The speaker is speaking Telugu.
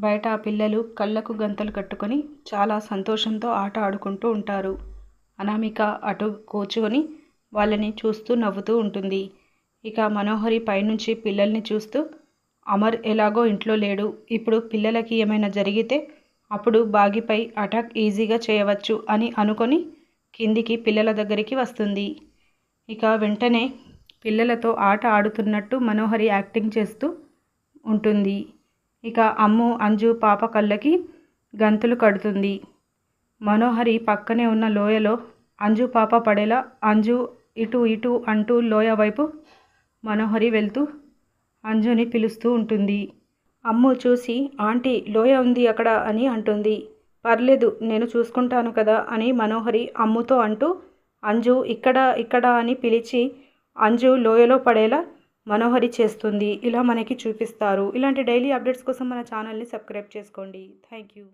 బయట ఆ పిల్లలు కళ్ళకు గంతలు కట్టుకొని చాలా సంతోషంతో ఆట ఆడుకుంటూ ఉంటారు. అనామిక అటు కూర్చుని వాళ్ళని చూస్తూ నవ్వుతూ ఉంటుంది. ఇక మనోహరి పైనుంచి పిల్లల్ని చూస్తూ అమర్ ఎలాగో ఇంట్లో లేడు. ఇప్పుడు పిల్లలకి ఏమైనా జరిగితే అప్పుడు బాగిపై అటాక్ ఈజీగా చేయవచ్చు అని అనుకొని కిందికి పిల్లల దగ్గరికి వస్తుంది. ఇక వెంటనే పిల్లలతో ఆట ఆడుతున్నట్టు మనోహరి యాక్టింగ్ చేస్తూ ఉంటుంది. ఇక అమ్ము అంజు పాప కళ్ళకి గంతులు కడుతుంది. మనోహరి పక్కనే ఉన్న లోయలో అంజు పాప పడేలా అంజు ఇటు ఇటు అంటూ లోయ వైపు మనోహరి వెళ్తూ అంజుని పిలుస్తూ ఉంటుంది. అమ్ము చూసి ఆంటీ లోయ ఉంది అక్కడ అని అంటుంది. పర్లేదు నేను చూసుకుంటాను కదా అని మనోహరి అమ్ముతో అంటూ అంజు ఇక్కడ ఇక్కడ అని పిలిచి అంజు లోయలో పడేలా మనోహరి చేస్తుంది. ఇలా మనకి చూపిస్తారు. ఇలాంటి డైలీ అప్డేట్స్ కోసం మన ఛానల్ని సబ్స్క్రైబ్ చేసుకోండి. Thank you.